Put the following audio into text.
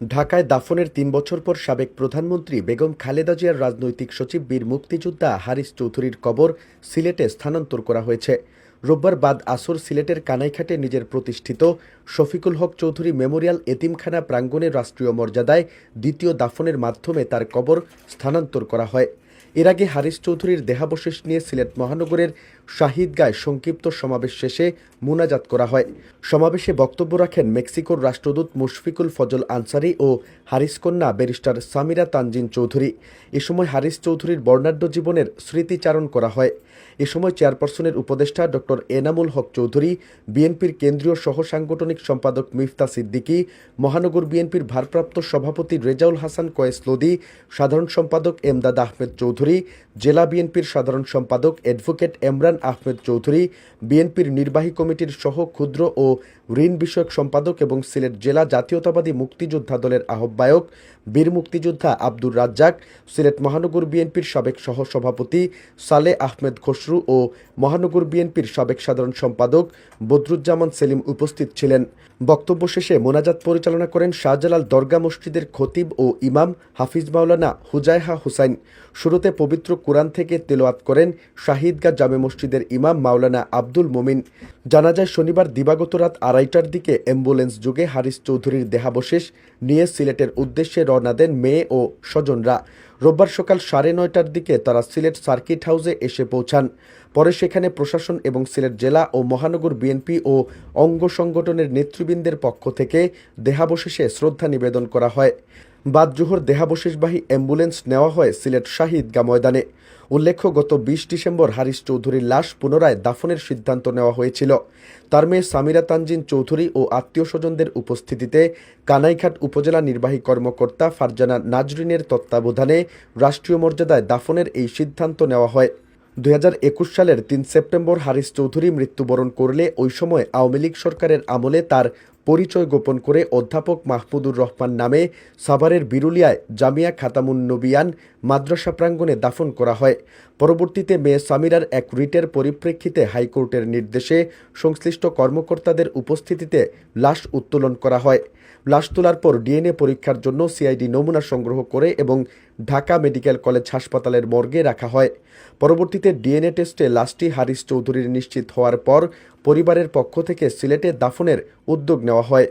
ঢাকায় দাফনের তিন বছর পর সাবেক প্রধানমন্ত্রী বেগম খালেদা জিয়ার রাজনৈতিক সচিব বীর মুক্তিযোদ্ধা হারিস চৌধুরীর কবর সিলেটে স্থানান্তর করা হয়েছে। রোববার বাদ আসর সিলেটের কানাইঘাটে নিজের প্রতিষ্ঠিত শফিকুল হক চৌধুরী মেমোরিয়াল এতিমখানা প্রাঙ্গণে রাষ্ট্রীয় মর্যাদায় দ্বিতীয় দাফনের মাধ্যমে তার কবর স্থানান্তর করা হয়। এর আগে হারিস চৌধুরীর দেহাবশেষ নিয়ে সিলেট মহানগরের শাহিদগায় সংক্ষিপ্ত সমাবেশ শেষে মুনাজাত করা হয়। সমাবেশে বক্তব্য রাখেন মেক্সিকোর রাষ্ট্রদূত মুশফিকুল ফজল আনসারি ও হারিস কন্যা ব্যারিস্টার সামিরা তানজিন চৌধুরী। এ সময় হারিস চৌধুরীর বর্ণাঢ্য জীবনের স্মৃতিচারণ করা হয়। এ সময় চেয়ারপারসনের উপদেষ্টা ডক্টর এনামুল হক চৌধুরী, বিএনপির কেন্দ্রীয় সহ সাংগঠনিক সম্পাদক মিফতা সিদ্দিকী, মহানগর বিএনপির ভারপ্রাপ্ত সভাপতি রেজাউল হাসান কয়েস লোদি সাধারণ সম্পাদক এমদাদ আহমেদ চৌধুরী জেলা বিএনপির সাধারণ সম্পাদক অ্যাডভোকেট এমরান আহমেদ চৌধুরী, বিএনপির নির্বাহী কমিটির সহ ক্ষুদ্র ও ঋণ বিষয়ক সম্পাদক এবং সিলেট জেলা জাতীয়তাবাদী মুক্তিযোদ্ধা দলের আহ্বায়ক বীর মুক্তিযোদ্ধা আব্দুর রাজ্জাক, সিলেট মহানগর বিএনপির সাবেক সহসভাপতি সালে আহমেদ খসরু ও মহানগর বিএনপির সাবেক সাধারণ সম্পাদক বদরুজ্জামান সেলিম উপস্থিত ছিলেন। বক্তব্য শেষে মোনাজাত পরিচালনা করেন শাহজালাল দরগা মসজিদের খতিব ও ইমাম হাফিজ মাওলানা হুজায়হা হুসাইন। শুরুতে পবিত্র কোরআন থেকে তেলোয়াত করেন শাহিদগা জামে মসজিদের ইমাম মাওলানা আব্দুল মোমিন। জানা যায়, শনিবার দিবাগত রাত আড়াইটার দিকে অ্যাম্বুলেন্স যুগে হারিস চৌধুরীর দেহাবশেষ নিয়ে সিলেটের উদ্দেশ্যে রওনা দেন মেয়ে ও স্বজনরা। রোববার সকাল সাড়ে নয়টার দিকে তারা সিলেট সার্কিট হাউসে এসে পৌঁছান। পরে সেখানে প্রশাসন এবং সিলেট জেলা ও মহানগর বিএনপি ও অঙ্গ সংগঠনের নেতৃবৃন্দের পক্ষ থেকে দেহাবশেষে শ্রদ্ধা নিবেদন করা হয়। বাদ জোহর দেহাবশেষবাহী অ্যাম্বুলেন্স নেওয়া হয় সিলেট শাহিদগা ময়দানে। উল্লেখ্য, গত বিশ ডিসেম্বর হারিস চৌধুরীর লাশ পুনরায় দাফনের সিদ্ধান্ত নেওয়া হয়েছিল। তার মেয়ে সামিরা তানজিন চৌধুরী ও আত্মীয় স্বজনদের উপস্থিতিতে কানাইঘাট উপজেলা নির্বাহী কর্মকর্তা ফারজানা নাজরিনের তত্ত্বাবধানে রাষ্ট্রীয় মর্যাদায় দাফনের এই সিদ্ধান্ত নেওয়া হয়। দুই হাজার একুশ সালের তিন সেপ্টেম্বর হারিস চৌধুরী মৃত্যুবরণ করলে ওই সময় আওয়ামী লীগ সরকারের আমলে তার পরিচয় গোপন করে অধ্যাপক মাহমুদুর রহমান নামে সাভারের বিরুলিয়ায় জামিয়া খাতামুন নবিয়ান মাদ্রাসা প্রাঙ্গণে দাফন করা হয়। পরবর্তীতে মেয়ে সামিরার এক রিটের পরিপ্রেক্ষিতে হাইকোর্টের নির্দেশে সংশ্লিষ্ট কর্মকর্তাদের উপস্থিতিতে লাশ উত্তোলন করা হয়। লাশ তোলার পর ডিএনএ পরীক্ষার জন্য সিআইডি নমুনা সংগ্রহ করে এবং ঢাকা মেডিকেল কলেজ হাসপাতালের মর্গে রাখা হয়। পরবর্তীতে ডিএনএ টেস্টে লাশটি হারিস চৌধুরীর নিশ্চিত হওয়ার পর পরিবারের পক্ষ থেকে সিলেটে দাফনের উদ্যোগ নেওয়া হয়।